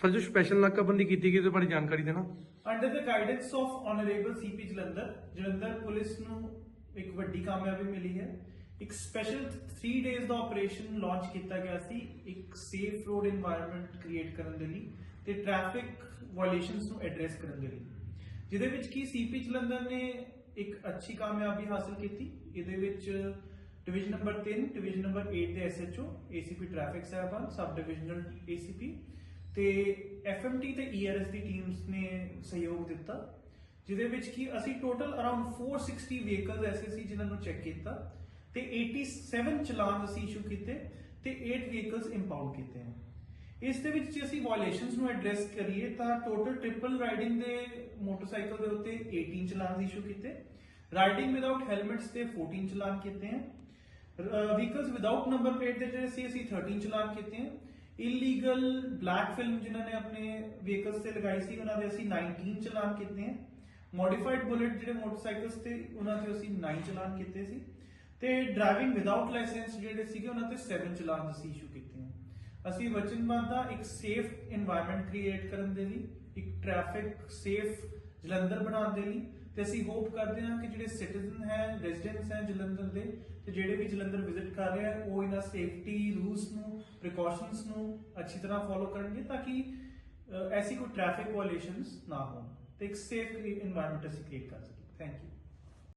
Sir, ਜੋ special ਨਾਕਾਬੰਦੀ ਕੀਤੀ ਗਈ ਤੇ ਬਾਰੇ ਜਾਣਕਾਰੀ ਦੇਣਾ। Under the guidance of honourable CP Jalandhar Jalandhar police ਨੂੰ ਇੱਕ ਵੱਡੀ ਕਾਮਯਾਬੀ ਮਿਲੀ ਹੈ। ਇੱਕ ਸਪੈਸ਼ਲ 3 ਡੇਜ਼ ਦਾ ਆਪਰੇਸ਼ਨ ਲਾਂਚ ਕੀਤਾ ਗਿਆ ਸੀ, ਇੱਕ ਸੇਫ ਰੋਡ এনवायरमेंट ਕ੍ਰੀਏਟ ਕਰਨ ਦੇ ਲਈ ਤੇ ਟ੍ਰੈਫਿਕ ਵਾਇਲੇਸ਼ਨਸ ਨੂੰ ਐਡਰੈਸ ਕਰਨ ਦੇ ਲਈ। ਜਿਹਦੇ ਵਿੱਚ ਕੀ ਸੀਪੀ ਜਲੰਧਰ ਨੇ ਇੱਕ ਅੱਛੀ ਕਾਮਯਾਬੀ ਹਾਸਲ ਕੀਤੀ? ਇਹਦੇ ਵਿੱਚ ਡਿਵੀਜ਼ਨ ਨੰਬਰ 3 ਡਿਵੀਜ਼ਨ ਨੰਬਰ 8 ਦੇ ਐਸਐਚਓ ਏਸੀਪੀ ਟ੍ਰੈਫਿਕ ਸਾਹਿਬਾਨ ਸਬ ਡਿਵੀਜ਼ਨਲ ਏਸੀਪੀ ਤੇ ਐਫਐਮਟੀ ਤੇ ਈਆਰਐਸ ਦੀ ਟੀਮਸ ਨੇ ਸਹਿਯੋਗ ਦਿੱਤਾ, ਜਿਹਦੇ ਵਿੱਚ ਕਿ ਅਸੀਂ ਟੋਟਲ ਅਰਾਊਂਡ 460 ਵਹੀਕਲਸ ਐਸੇ ਸੀ ਜਿਨ੍ਹਾਂ ਨੂੰ ਚੈੱਕ ਕੀਤਾ ਤੇ 87 ਚਲਾਨ ਅਸੀਂ ਇਸ਼ੂ ਕੀਤੇ ਤੇ 8 ਵਹੀਕਲਸ ਇੰਪਾਊਂਡ ਕੀਤੇ ਹਨ ਇਸ ਦੇ ਵਿੱਚ ਜੇ ਅਸੀਂ ਵਾਇਲੇਸ਼ਨਸ ਨੂੰ ਐਡਰੈਸ ਕਰੀਏ ਤਾਂ ਟੋਟਲ ਟ੍ਰਿਪਲ ਰਾਈਡਿੰਗ ਦੇ ਮੋਟਰਸਾਈਕਲ ਦੇ ਉੱਤੇ 18 ਚਲਾਨ ਇਸ਼ੂ ਕੀਤੇ ਰਾਈਡਿੰਗ ਵਿਦਆਊਟ ਹੈਲਮਟਸ ਤੇ 14 ਚਲਾਨ ਕੀਤੇ ਹਨ ਵਹੀਕਲਸ ਵਿਦਆਊਟ ਨੰਬਰ ਪਲੇਟ ਦੇ ਜਿਹੜੇ ਸੀ ਅਸੀਂ 13 ਚਲਾਨ ਕੀਤੇ ਹਨ ਇਲੀਗਲ ਬਲੈਕ ਫਿਲਮ ਜਿਨ੍ਹਾਂ ਨੇ ਆਪਣੇ ਵਹੀਕਲਸ ਤੇ ਲਗਾਈ ਸੀ, ਉਹਨਾਂ ਦੇ ਅਸੀਂ 19 ਚਲਾਨ ਕੀਤੇ ਹਨ ਮੋਡੀਫਾਈਡ ਬੁਲੇਟ ਜਿਹੜੇ ਮੋਟਰਸਾਈਕਲਸ ਤੇ, ਉਹਨਾਂ ਤੇ ਅਸੀਂ 9 ਚਲਾਨ ਕੀਤੇ ਸੀ। ਤੇ ਡਰਾਈਵਿੰਗ ਵਿਦਆਊਟ ਲਾਇਸੈਂਸ ਜਿਹੜੇ ਸੀਗੇ, ਉਹਨਾਂ ਤੇ 7 ਚਲਾਨ ਅਸੀਂ ਇਸ਼ੂ ਕੀਤੇ ਹਨ ਅਸੀਂ ਵਚਨਬੱਧ ਦਾ ਇੱਕ ਸੇਫ এনवायरमेंट ਕ੍ਰੀਏਟ ਕਰਨ ਦੇ ਲਈ, ਇੱਕ ਟ੍ਰੈਫਿਕ ਸੇਫ ਜਲੰਧਰ ਬਣਾਉਣ ਦੇ ਲਈ। ਤੇ ਅਸੀਂ ਹੋਪ ਕਰਦੇ ਹਾਂ ਕਿ ਜਿਹੜੇ ਸਿਟੀਜ਼ਨ ਹੈ ਰੈਜ਼ੀਡੈਂਟਸ ਹੈ ਜਲੰਧਰ ਦੇ, ਤੇ ਜਿਹੜੇ ਵੀ ਜਲੰਧਰ ਵਿਜ਼ਿਟ ਕਰ ਰਹੇ ਆ, ਉਹ ਇਹਨਾਂ ਸੇਫਟੀ ਰੂਲਸ ਨੂੰ ਪ੍ਰੀਕਾਸ਼ਨਸ ਨੂੰ ਅੱਛੀ ਤਰ੍ਹਾਂ ਫੋਲੋ ਕਰਨਗੇ ਤਾਂ ਕਿ ਐਸੀ ਕੋਈ ਟ੍ਰੈਫਿਕ ਵਾਇਲੇਸ਼ਨਸ ਨਾ ਹੋਣ ਤੇ ਇੱਕ ਸੇਫ এনवायरमेंट ਅਸੀਂ ਕ੍ਰੀਏਟ ਕਰ ਸਕੀਏ। Thank you